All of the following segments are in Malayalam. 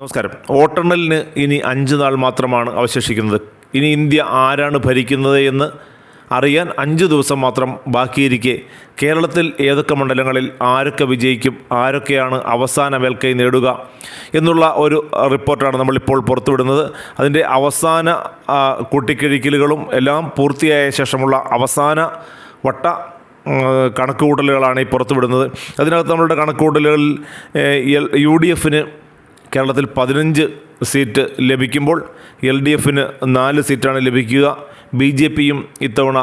നമസ്കാരം. വോട്ടെണ്ണലിന് ഇനി അഞ്ച് നാൾ മാത്രമാണ് അവശേഷിക്കുന്നത്. ഇനി ഇന്ത്യ ആരാണ് ഭരിക്കുന്നത് എന്ന് അറിയാൻ അഞ്ച് ദിവസം മാത്രം ബാക്കിയിരിക്കെ. കേരളത്തിൽ ഏതൊക്കെ മണ്ഡലങ്ങളിൽ ആരൊക്കെ വിജയിക്കും ആരൊക്കെയാണ് അവസാന മേൽക്കൈ നേടുക എന്നുള്ള ഒരു റിപ്പോർട്ടാണ് നമ്മളിപ്പോൾ പുറത്തുവിടുന്നത്. അതിന്റെ അവസാന കൂട്ടിക്കിഴിക്കലുകളും എല്ലാം പൂർത്തിയായ ശേഷമുള്ള അവസാന വട്ട കണക്കുകൂട്ടലുകളാണ് ഈ പുറത്തുവിടുന്നത്. അതിനകത്ത് നമ്മളുടെ കണക്കുകൂട്ടലുകളിൽ യു ഡി എഫിന് കേരളത്തിൽ പതിനഞ്ച് സീറ്റ് ലഭിക്കുമ്പോൾ എൽ ഡി എഫിന് നാല് സീറ്റാണ് ലഭിക്കുക. ബി ജെ പിയും ഇത്തവണ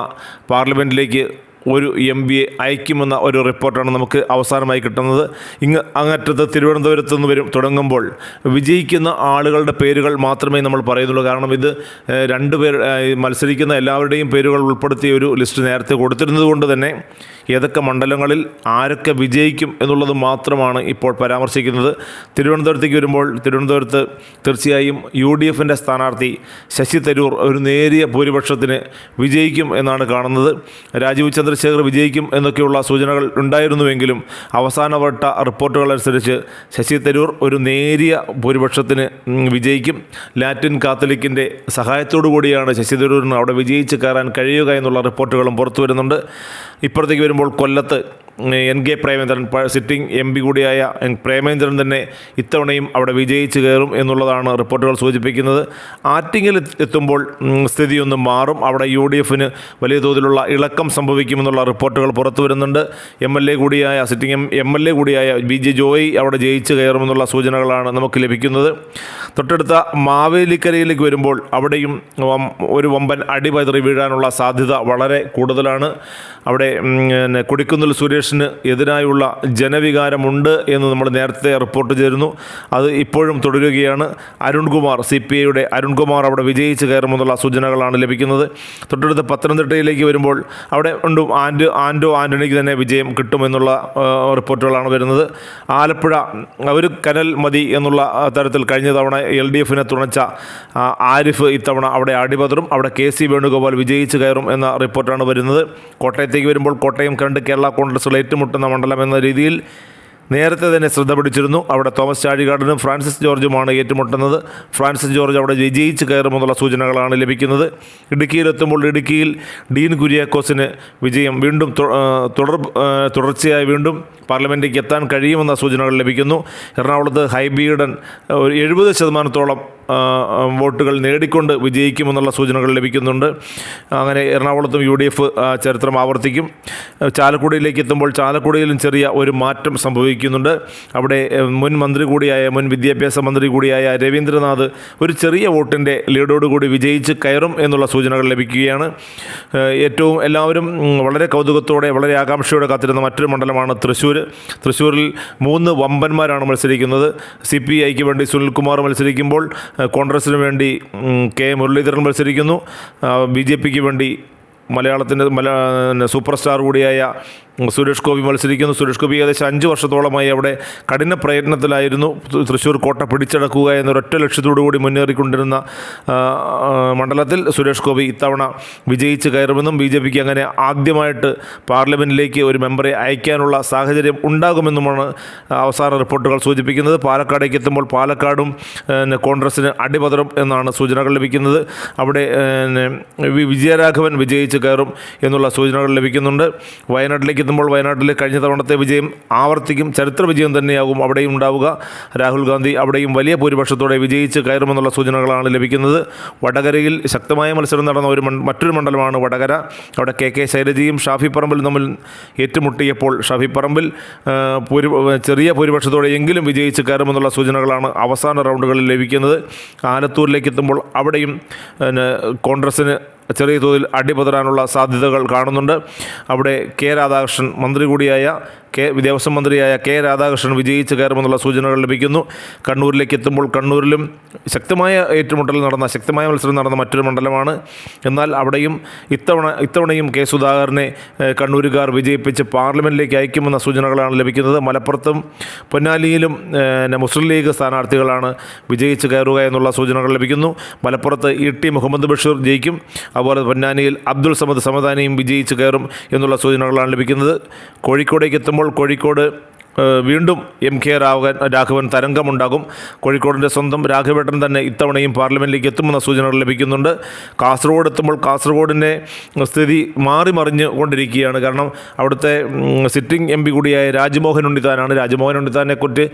പാർലമെന്റിലേക്ക് ഒരു എം എ അയക്കുമെന്ന ഒരു റിപ്പോർട്ടാണ് നമുക്ക് അവസാനമായി കിട്ടുന്നത്. ഇങ്ങ് അങ്ങറ്റത്ത് തിരുവനന്തപുരത്ത് നിന്ന് വരും തുടങ്ങുമ്പോൾ വിജയിക്കുന്ന ആളുകളുടെ പേരുകൾ മാത്രമേ നമ്മൾ പറയുന്നുള്ളൂ. കാരണം ഇത് രണ്ടുപേർ രണ്ട് പേർ മത്സരിക്കുന്ന എല്ലാവരുടെയും പേരുകൾ ഉൾപ്പെടുത്തിയ ഒരു ലിസ്റ്റ് നേരത്തെ കൊടുത്തിരുന്നത് കൊണ്ട് തന്നെ ഏതൊക്കെ മണ്ഡലങ്ങളിൽ ആരൊക്കെ വിജയിക്കും എന്നുള്ളത് മാത്രമാണ് ഇപ്പോൾ പരാമർശിക്കുന്നത്. തിരുവനന്തപുരത്തേക്ക് വരുമ്പോൾ തിരുവനന്തപുരത്ത് തീർച്ചയായും യു ഡി എഫിന്റെ സ്ഥാനാർത്ഥി ശശി തരൂർ ഒരു നേരിയ ഭൂരിപക്ഷത്തിന് വിജയിക്കും എന്നാണ് കാണുന്നത്. രാജീവ് ചന്ദ്രശേഖർ വിജയിക്കും എന്നൊക്കെയുള്ള സൂചനകൾ ഉണ്ടായിരുന്നുവെങ്കിലും അവസാനവട്ട റിപ്പോർട്ടുകൾ അനുസരിച്ച് ശശി തരൂർ ഒരു നേരിയ ഭൂരിപക്ഷത്തിന് വിജയിക്കും. ലാറ്റിൻ കാത്തലിക്കിന്റെ സഹായത്തോടു കൂടിയാണ് ശശി തരൂരിന് അവിടെ വിജയിച്ച് കയറാൻ കഴിയുക എന്നുള്ള റിപ്പോർട്ടുകളും പുറത്തു വരുന്നുണ്ട്. ഇപ്പുറത്തേക്ക് വരുമ്പോൾ കൊല്ലത്ത് N K Premachandran sitting M P കൂടിയായ പ്രേമേന്ദ്രൻ തന്നെ ഇത്തവണയും അവിടെ വിജയിച്ച് കയറും എന്നുള്ളതാണ് റിപ്പോർട്ടുകൾ സൂചിപ്പിക്കുന്നത്. ആറ്റിങ്ങിൽ എത്തുമ്പോൾ സ്ഥിതിയൊന്നും മാറും. അവിടെ യു ഡി എഫിന് വലിയ തോതിലുള്ള ഇളക്കം സംഭവിക്കുമെന്നുള്ള റിപ്പോർട്ടുകൾ പുറത്തു വരുന്നുണ്ട്. എം എൽ എ കൂടിയായ sitting M M L A കൂടിയായ ബി ജെ ജോയി അവിടെ ജയിച്ച് കയറുമെന്നുള്ള സൂചനകളാണ് നമുക്ക് ലഭിക്കുന്നത്. തൊട്ടടുത്ത മാവേലിക്കരയിലേക്ക് വരുമ്പോൾ അവിടെയും ഒരു വമ്പൻ അടിപതറി വീഴാനുള്ള സാധ്യത വളരെ കൂടുതലാണ്. അവിടെ കുടിക്കുന്നിൽ പിന്നെ സുരേഷിന് എതിരായുള്ള ജനവികാരമുണ്ട് എന്ന് നമ്മൾ നേരത്തെ റിപ്പോർട്ട് ചെയ്തിരുന്നു. അത് ഇപ്പോഴും തുടരുകയാണ്. അരുൺകുമാർ സി പി ഐയുടെ അരുൺകുമാർ അവിടെ വിജയിച്ച് കയറുമെന്നുള്ള സൂചനകളാണ് ലഭിക്കുന്നത്. തൊട്ടടുത്ത് പത്തനംതിട്ടയിലേക്ക് വരുമ്പോൾ അവിടെ ഉണ്ട് ആൻഡ് ആൻഡോ ആന്റണിക്ക് തന്നെ വിജയം കിട്ടുമെന്നുള്ള റിപ്പോർട്ടുകളാണ് വരുന്നത്. ആലപ്പുഴ അവർ കനൽ മതി എന്നുള്ള തരത്തിൽ കഴിഞ്ഞ തവണ എൽ ഡി എഫിനെ തുണച്ച ആരിഫ് ഇത്തവണ അവിടെ അടിപതറും. അവിടെ കെ സി വേണുഗോപാൽ വിജയിച്ച് കയറും എന്ന റിപ്പോർട്ടാണ് വരുന്നത്. കോട്ടയത്തേക്ക് വരുമ്പോൾ കോട്ടയം കണ്ട് കേരള കോൺഗ്രസുകൾ ഏറ്റുമുട്ടുന്ന മണ്ഡലം എന്ന രീതിയിൽ നേരത്തെ തന്നെ ശ്രദ്ധ പിടിച്ചിരുന്നു. അവിടെ തോമസ് ചാഴികാടനും ഫ്രാൻസിസ് ജോർജുമാണ് ഏറ്റുമുട്ടുന്നത്. ഫ്രാൻസിസ് ജോർജ് അവിടെ വിജയിച്ച് കയറുമെന്നുള്ള സൂചനകളാണ് ലഭിക്കുന്നത്. ഇടുക്കിയിലെത്തുമ്പോൾ ഇടുക്കിയിൽ ഡീൻ കുര്യാക്കോസിന് വിജയം വീണ്ടും തുടർ തുടർച്ചയായി വീണ്ടും പാർലമെന്റിലേക്ക് എത്താൻ കഴിയുമെന്ന സൂചനകൾ ലഭിക്കുന്നു. എറണാകുളത്ത് ഹൈബീഡൻ ഒരു എഴുപത് ശതമാനത്തോളം വോട്ടുകൾ നേടിക്കൊണ്ട് വിജയിക്കുമെന്നുള്ള സൂചനകൾ ലഭിക്കുന്നുണ്ട്. അങ്ങനെ എറണാകുളത്തും യു ഡി എഫ് ചരിത്രം ആവർത്തിക്കും. ചാലക്കുടിയിലേക്ക് എത്തുമ്പോൾ ചാലക്കുടിയിലും ചെറിയ ഒരു മാറ്റം സംഭവിക്കുന്നുണ്ട്. അവിടെ മുൻ മന്ത്രി കൂടിയായ മുൻ വിദ്യാഭ്യാസ മന്ത്രി കൂടിയായ രവീന്ദ്രനാഥ് ഒരു ചെറിയ വോട്ടിന്റെ ലീഡോടുകൂടി വിജയിച്ച് കയറും എന്നുള്ള സൂചനകൾ ലഭിക്കുകയാണ്. ഏറ്റവും എല്ലാവരും വളരെ കൗതുകത്തോടെ വളരെ ആകാംക്ഷയോടെ കാത്തിരുന്ന മറ്റൊരു മണ്ഡലമാണ് തൃശ്ശൂർ. തൃശ്ശൂരിൽ മൂന്ന് വമ്പന്മാരാണ് മത്സരിക്കുന്നത്. സി പി ഐക്ക് വേണ്ടി സുനിൽകുമാർ മത്സരിക്കുമ്പോൾ ഏഹ്, കോൺഗ്രസിന് വേണ്ടി കെ മുരളീധരൻ മത്സരിക്കുന്നു. ബി ജെ പിക്ക് വേണ്ടി മലയാളത്തിന്റെ മല സൂപ്പർ സ്റ്റാർ കൂടിയായ സുരേഷ് ഗോപി മത്സരിക്കുന്നു. സുരേഷ് ഗോപി ഏകദേശം അഞ്ച് വർഷത്തോളമായി അവിടെ കഠിന പ്രയത്നത്തിലായിരുന്നു. തൃശ്ശൂർ കോട്ട പിടിച്ചടക്കുക എന്നൊരൊറ്റ ലക്ഷ്യത്തോടു കൂടി മുന്നേറിക്കൊണ്ടിരുന്ന മണ്ഡലത്തിൽ സുരേഷ് ഗോപി ഇത്തവണ വിജയിച്ച് കയറുമെന്നും ബി ജെ പിക്ക് അങ്ങനെ ആദ്യമായിട്ട് പാർലമെന്റിലേക്ക് ഒരു മെമ്പറെ അയക്കാനുള്ള സാഹചര്യം ഉണ്ടാകുമെന്നുമാണ് അവസാന റിപ്പോർട്ടുകൾ സൂചിപ്പിക്കുന്നത്. പാലക്കാടേക്ക് എത്തുമ്പോൾ പാലക്കാടും കോൺഗ്രസിന് അടിപതറും എന്നാണ് സൂചനകൾ ലഭിക്കുന്നത്. അവിടെ വിജയരാഘവൻ വിജയിച്ച് കയറും എന്നുള്ള സൂചനകൾ ലഭിക്കുന്നുണ്ട്. വയനാട്ടിലേക്ക് എത്തുമ്പോൾ വയനാട്ടിലെ കഴിഞ്ഞ തവണത്തെ വിജയം ആവർത്തിക്കും ചരിത്ര വിജയം തന്നെയാകും അവിടെയും ഉണ്ടാവുക. രാഹുൽ ഗാന്ധി അവിടെയും വലിയ ഭൂരിപക്ഷത്തോടെ വിജയിച്ച് കയറുമെന്നുള്ള സൂചനകളാണ് ലഭിക്കുന്നത്. വടകരയിൽ ശക്തമായ മത്സരം നടന്ന ഒരു മറ്റൊരു മണ്ഡലമാണ് വടകര. അവിടെ കെ കെ ശൈലജയും ഷാഫി പറമ്പിലും തമ്മിൽ ഏറ്റുമുട്ടിയപ്പോൾ ഷാഫി പറമ്പിൽ ചെറിയ ഭൂരിപക്ഷത്തോടെ എങ്കിലും വിജയിച്ച് കയറുമെന്നുള്ള സൂചനകളാണ് അവസാന റൗണ്ടുകളിൽ ലഭിക്കുന്നത്. ആലത്തൂരിലേക്ക് എത്തുമ്പോൾ അവിടെയും കോൺഗ്രസിന് ചെറിയ തോതിൽ അടിപതരാനുള്ള സാധ്യതകൾ കാണുന്നുണ്ട്. അവിടെ കെ രാധാകൃഷ്ണൻ മന്ത്രി കൂടിയായ കെ ദേവസ്വം മന്ത്രിയായ കെ രാധാകൃഷ്ണൻ വിജയിച്ച് കയറുമെന്നുള്ള സൂചനകൾ ലഭിക്കുന്നു. കണ്ണൂരിലേക്ക് എത്തുമ്പോൾ കണ്ണൂരിലും ശക്തമായ ഏറ്റുമുട്ടൽ നടന്ന ശക്തമായ മത്സരം നടന്ന മറ്റൊരു മണ്ഡലമാണ്. എന്നാൽ അവിടെയും ഇത്തവണ ഇത്തവണയും കെ സുധാകരനെ കണ്ണൂരുകാർ വിജയിപ്പിച്ച് പാർലമെന്റിലേക്ക് അയക്കുമെന്ന സൂചനകളാണ് ലഭിക്കുന്നത്. മലപ്പുറത്തും പൊന്നാലിയിലും മുസ്ലിം ലീഗ് സ്ഥാനാർത്ഥികളാണ് വിജയിച്ച് കയറുക എന്നുള്ള സൂചനകൾ ലഭിക്കുന്നു. മലപ്പുറത്ത് ഇ ടി മുഹമ്മദ് ബഷീർ ജയിക്കും. അതുപോലെ പൊന്നാനിയിൽ അബ്ദുൾ സമദ് സമദാനിയും വിജയിച്ച് കയറും എന്നുള്ള സൂചനകളാണ് ലഭിക്കുന്നത്. കോഴിക്കോടേക്ക് എത്തുമ്പോൾ കോഴിക്കോട് വീണ്ടും എം കെ രാഘവൻ രാഘവൻ തരംഗമുണ്ടാകും. കോഴിക്കോടിന്റെ സ്വന്തം രാഘവേട്ടൻ തന്നെ ഇത്തവണയും പാർലമെന്റിലേക്ക് എത്തുമെന്ന സൂചനകൾ ലഭിക്കുന്നുണ്ട്. കാസർഗോഡ് എത്തുമ്പോൾ കാസർഗോഡിന്റെ സ്ഥിതി മാറി മറിഞ്ഞ് കൊണ്ടിരിക്കുകയാണ്. കാരണം അവിടുത്തെ സിറ്റിംഗ് എം പി കൂടിയായ രാജ്മോഹൻ ഉണ്ണിത്താനാണ്. രാജ്മോഹൻ ഉണ്ണിത്താനെ കുറിച്ച്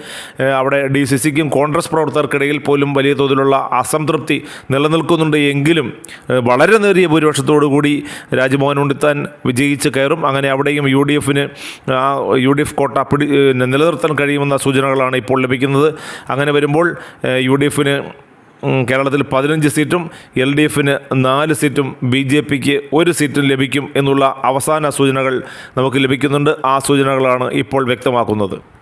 അവിടെ ഡി സി സിക്കും കോൺഗ്രസ് പ്രവർത്തകർക്കിടയിൽ പോലും വലിയ തോതിലുള്ള അസംതൃപ്തി നിലനിൽക്കുന്നുണ്ട് എങ്കിലും വളരെ നേരിയ ഭൂരിപക്ഷത്തോടു കൂടി രാജ്മോഹൻ ഉണ്ണിത്താൻ വിജയിച്ച് കയറും. അങ്ങനെ അവിടെയും യു ഡി എഫിന് യു ഡി എഫ് കോട്ട പിടി നിലനിർത്താൻ കഴിയുമെന്ന സൂചനകളാണ് ഇപ്പോൾ ലഭിക്കുന്നത്. അങ്ങനെ വരുമ്പോൾ യു ഡി എഫിന് കേരളത്തിൽ പതിനഞ്ച് സീറ്റും എൽ ഡി എഫിന് നാല് സീറ്റും ബി ജെ പിക്ക് ഒരു സീറ്റും ലഭിക്കും എന്നുള്ള അവസാന സൂചനകൾ നമുക്ക് ലഭിക്കുന്നുണ്ട്. ആ സൂചനകളാണ് ഇപ്പോൾ വ്യക്തമാക്കുന്നത്.